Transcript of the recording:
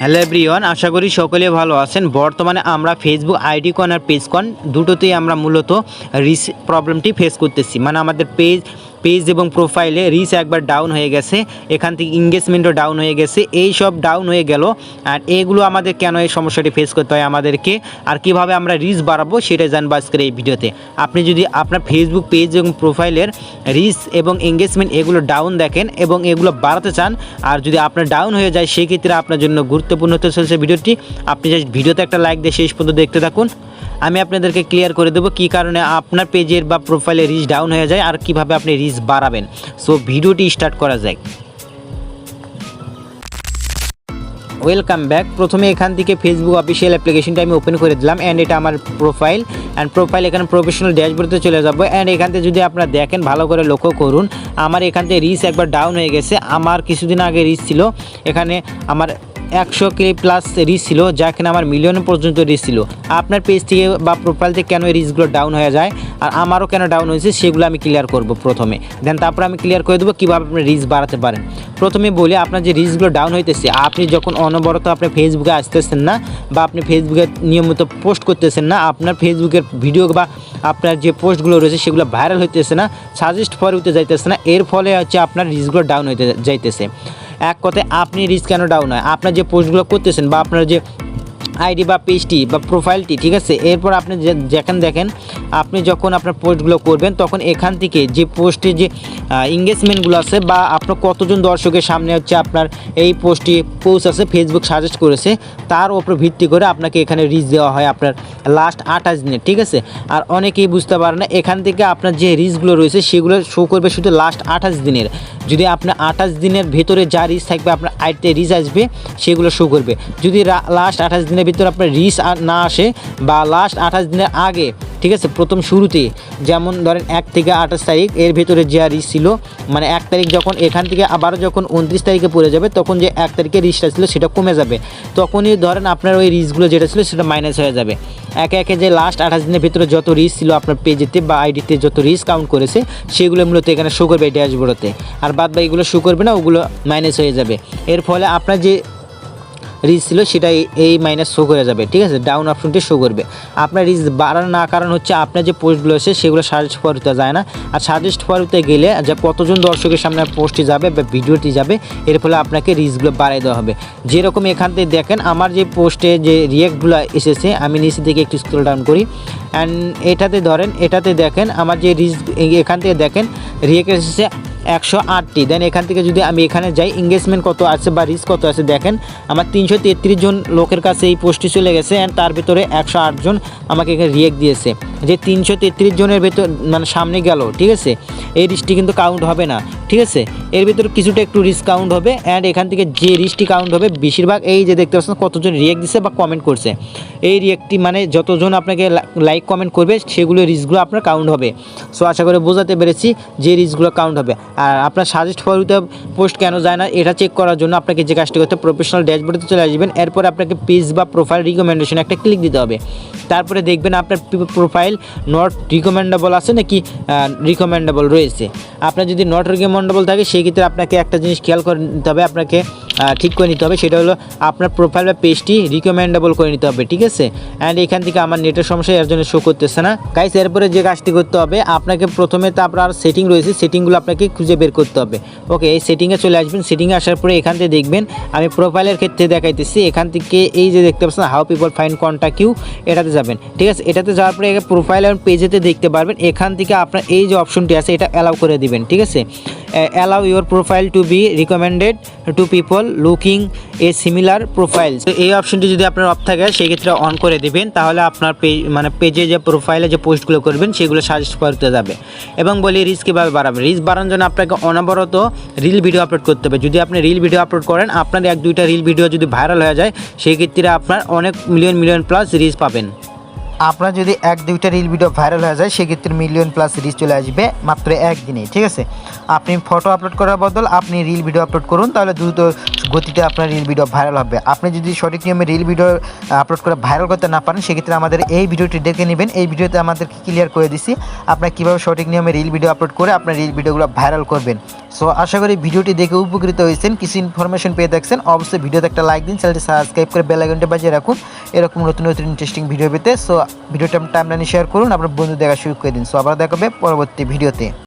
Hello everyone, আশা করি সকলে ভালো আছেন। বর্তমানে আমরা ফেসবুক আইডি কন আর পেজ কন দুটোতেই আমরা মূলত রিস প্রবলেমটি ফেস করতেছি। মানে আমাদের পেজ পেজ এবং প্রোফাইলে রিচ একবার ডাউন হয়ে গেছে, এখান থেকে ইংগেজমেন্টও ডাউন হয়ে গেছে, এই সব ডাউন হয়ে গেল, আর এগুলো আমাদের কেন এই সমস্যাটি ফেস করতে হয় আমাদেরকে, আর কীভাবে আমরা রিচ বাড়াবো সেটা জানব আজকের এই ভিডিওতে। আপনি যদি আপনার ফেসবুক পেজ এবং প্রোফাইলের রিচ এবং এঙ্গেজমেন্ট এগুলো ডাউন দেখেন এবং এগুলো বাড়াতে চান, আর যদি আপনার ডাউন হয়ে যায়, সেক্ষেত্রে আপনার জন্য গুরুত্বপূর্ণ হতে চলছে ভিডিওটি। আপনি জাস্ট ভিডিওতে একটা লাইক দিয়ে শেষ পর্যন্ত দেখতে থাকুন। আমি আপনাদেরকে ক্লিয়ার করে দেবো কী কারণে আপনার পেজের বা প্রোফাইলে রিচ ডাউন হয়ে যায় আর কীভাবে আপনি রিচ বাড়াবেন। সো ভিডিওটি স্টার্ট করা যায় ওয়েলকাম ব্যাক প্রথমে এখান থেকে ফেসবুক অফিসিয়াল অ্যাপ্লিকেশনটা আমি ওপেন করে দিলাম অ্যান্ড এটা আমার প্রোফাইল অ্যান্ড প্রোফাইল এখানে প্রফেশনাল ড্যাশবোর্ডে চলে যাব অ্যান্ড এখান থেকে যদি আপনারা দেখেন, ভালো করে লক্ষ্য করুন, আমার এখান থেকে রিচ একবার ডাউন হয়ে গেছে। আমার কিছুদিন আগে রিচ ছিল। এখানে আমার একশো কে প্লাস রিচ ছিল, যা কিনা আমার মিলিয়ন পর্যন্ত রিচ ছিল। আপনার পেজ থেকে বা প্রোফাইল থেকে কেন এই রিচগুলো ডাউন হয়ে যায়? আর আমারও কেন ডাউন হয়েছে, সেগুলো আমি ক্লিয়ার করব প্রথমে। দেন তারপর আমি ক্লিয়ার করে দেবো কীভাবে আপনি রিচ বাড়াতে পারেন। প্রথমে বলি, আপনার যে রিচগুলো ডাউন হইতেছে, আপনি যখন অনবরত আপনি ফেসবুকে আসতেছেন না, বা আপনি ফেসবুকে নিয়মিত পোস্ট করতেছেন না, আপনার ফেসবুকের ভিডিও বা আপনার যে পোস্টগুলো রয়েছে, সেগুলো ভাইরাল হইতেছে না সাজেস্ট ফর হইতে যাইতেছে না, এর ফলে হচ্ছে আপনার রিচগুলো ডাউন হইতে যাইতেছে। এক কথায় আপনি রিস্ক কেন ডাউন হয়? আপনার যে পোস্টগুলো করতেছেন বা আপনার যে আইডি বা পেজটি বা প্রোফাইলটি ঠিক আছে? এরপর আপনি যেখান দেখেন, আপনি যখন আপনার পোস্টগুলো করবেন, তখন এখান থেকে যে পোস্টে যে এঙ্গেজমেন্টগুলো আছে বা আপনার কতজন দর্শকের সামনে হচ্ছে আপনার এই পোস্টটি পোস্ট আছে ফেসবুক সাজেস্ট করেছে, তার উপর ভিত্তি করে আপনাকে এখানে রিচ দেওয়া হয় আপনার লাস্ট আঠাশ দিনে, ঠিক আছে? আর অনেকেই বুঝতে পারে না, এখান থেকে আপনার যে রিচগুলো রয়েছে সেগুলো শো করবে শুধু লাস্ট আঠাশ দিনের। যদি আপনার আঠাশ দিনের ভেতরে যা রিচ থাকবে, আপনার আইতে রিচ আসবে, সেগুলো শো করবে। যদি লাস্ট আঠাশ দিনের ভিতরে আপনার রিচ না আসে বা লাস্ট আঠাশ দিনের আগে ঠিক আছে? প্রথম শুরুতে যেমন ধরেন এক থেকে আঠাশ তারিখ, এর ভেতরে যে রিচ ছিল মানে এক তারিখ যখন এখান থেকে আবারও যখন উনত্রিশ তারিখে পড়ে যাবে, তখন যে এক তারিখে রিচটা ছিল সেটা কমে যাবে। তখনই ধরেন আপনার ওই রিচগুলো যেটা ছিল সেটা মাইনাস হয়ে যাবে। একে একে যে লাস্ট আঠাশ দিনের ভিতরে যত রিচ ছিল আপনার পেজেতে বা আইডিতে যত রিচ কাউন্ট করেছে, সেগুলো মূলত এখানে শো করবে ড্যাশবোর্ডতে আর বাদ বাকিগুলো শো করবে না, ওগুলো মাইনাস হয়ে যাবে। এর ফলে আপনার যে রিচ ছিল সেটা এই- মাইনাস শো করে যাবে, ঠিক আছে? ডাউন অপশনটি শো করবে। আপনার রিচ বাড়ার না কারণ হচ্ছে আপনার যে পোস্টগুলো আছে, সেগুলো সাজেস্ট ফর হতে যায় না। আর সাজেস্ট ফর হতে গেলে যে কতজন দর্শকের সামনে পোস্টটি যাবে বা ভিডিওটি যাবে, এর ফলে আপনাকে রিচগুলো বাড়াই দেওয়া হবে। যেরকম এখান থেকে দেখেন, আমার যে পোস্টে যে রিয়েক্টগুলো এসেছে, আমি নিচে থেকে একটু স্ক্রল ডাউন করি। অ্যান্ড এটাতে ধরেন, এটাতে দেখেন, আমার যে রিচ এখান থেকে দেখেন রিয়েক্ট এসেছে একশো আটটি। দেন এখান থেকে যদি আমি এখানে যাই এঙ্গেজমেন্ট কত আছে বা রিস্ক কত আছে দেখেন, আমার তিনশো তেত্রিশ জন লোকের কাছে এই পোস্টটি চলে গেছে অ্যান্ড তার ভিতরে একশো জন আমাকে এখানে রিয়েক্ট দিয়েছে। যে তিনশো তেত্রিশ জনের ভেতর মানে সামনে গেল, ঠিক আছে? এই রিস্কটি কিন্তু কাউন্ট হবে না। ঠিক আছে? এর ভিতরে কিছুটা একটু রিস্ক কাউন্ট হবে অ্যান্ড এখান থেকে যে রিস্কটি কাউন্ট হবে, বেশিরভাগ এই যে দেখতে পাচ্ছেন কতজন রিয়েক্ট দিচ্ছে বা কমেন্ট করছে। এই রিয়েক্টটি মানে যতজন আপনাকে লাইক কমেন্ট করবে, সেগুলো রিস্কগুলো আপনার কাউন্ট হবে। সো আশা করে বোঝাতে পেরেছি যে রিস্কগুলো কাউন্ট হবে। আর আপনার সাজেস্ট ফরতে পোস্ট কেন যায় না, এটা চেক করার জন্য আপনাকে যে কাজটি করতে প্রফেশনাল ড্যাশবোর্ডে চলে আসবেন। এরপর আপনাকে পেজ বা প্রোফাইল রিকমেন্ডেশন একটা ক্লিক দিতে হবে। তারপরে দেখবেন আপনার প্রোফাইল নট রিকমেন্ডেবল আছে নাকি রিকমেন্ডেবল রয়েছে। আপনার যদি নট রিকমেন্ডেবল থাকে সেই ক্ষেত্রে আপনাকে একটা জিনিস খেয়াল করে নিতে হবে আপনাকে ঠিক করে নিতে হবে। সেটা হলো আপনার প্রোফাইল বা পেজটি রিকমেন্ডেবল করে নিতে হবে, ঠিক আছে? অ্যান্ড এখান থেকে আমার নেটের সমস্যা এর জন্য শো করতেছে না। গাইস এরপরে যে কাজটি করতে হবে, আপনাকে প্রথমে তো আপনার সেটিং রয়েছে সেটিংগুলো আপনাকে খুঁজে বের করতে হবে। ওকে এই সেটিংয়ে চলে আসবেন সেটিংয়ে আসার পরে এখান থেকে দেখবেন, আমি প্রোফাইলের ক্ষেত্রে দেখাইতেছি, এখান থেকে এই যে দেখতে পাচ্ছেন how people find contact you এটাতে যাবেন, ঠিক আছে? এটাতে যাওয়ার পরে প্রোফাইল এবং পেজেতে দেখতে পারবেন, এখান থেকে আপনার এই যে অপশনটি আছে, এটা অ্যালাউ করে দিবেন, ঠিক আছে? Allow your profile to be recommended to people looking a similar profile এই অপশনটি যদি আপনার অফ থাকে সেই ক্ষেত্রে অন করে দিবেন, তাহলে আপনার পেজ মানে পেজে যে প্রোফাইলে যে পোস্টগুলো করবেন, সেগুলো সাজেস্ট করতে যাবে। এবং বলি রিস্ক কীভাবে বাড়াবেন রিস্ক বাড়ানোর জন্য আপনাকে অনবরত রিল ভিডিও আপলোড করতে হবে। যদি আপনি রিল ভিডিও আপলোড করেন, আপনার এক দুইটা রিল ভিডিও যদি ভাইরাল হয়ে যায় সেই ক্ষেত্রে আপনার অনেক মিলিয়ন মিলিয়ন প্লাস রিচ পাবেন। আপনার যদি এক, দুইটা রিল ভিডিও ভাইরাল হয়ে যায়, সেক্ষেত্রে মিলিয়ন প্লাস রিচ চলে আসবে মাত্র একদিনেই ঠিক আছে? আপনি ফটো আপলোড করার বদল আপনি রিল ভিডিও আপলোড করুন, তাহলে দ্রুত গতিতে আপনার রিল ভিডিও ভাইরাল হবে। আপনি যদি সঠিক নিয়মে রিল ভিডিও আপলোড করে ভাইরাল করতে না পারেন, সেক্ষেত্রে আমাদের এই ভিডিওটি দেখে নেবেন। এই ভিডিওতে আমাদেরকে ক্লিয়ার করে দিছি আপনার কীভাবে সঠিক নিয়মে রিল ভিডিও আপলোড করে আপনার রিল ভিডিওগুলো ভাইরাল করবেন। সো আশা করি ভিডিওটি দেখে উপকৃত হয়েছেন। কিছু ইনফরমেশন পেয়ে দেখছেন, অবশ্যই ভিডিওতে একটা লাইক দিন, চ্যানেলটি সাবস্ক্রাইব করে বেল বাজিয়ে রাখুন। এরকম নতুন নতুন ইন্টারেস্টিং ভিডিও পেতে। সো ভিডিওটা টাইমলাইনে শেয়ার করুন, আপনার বন্ধু দেখা শুরু করে দিন। সো আবার দেখাবে পরবর্তী ভিডিওতে।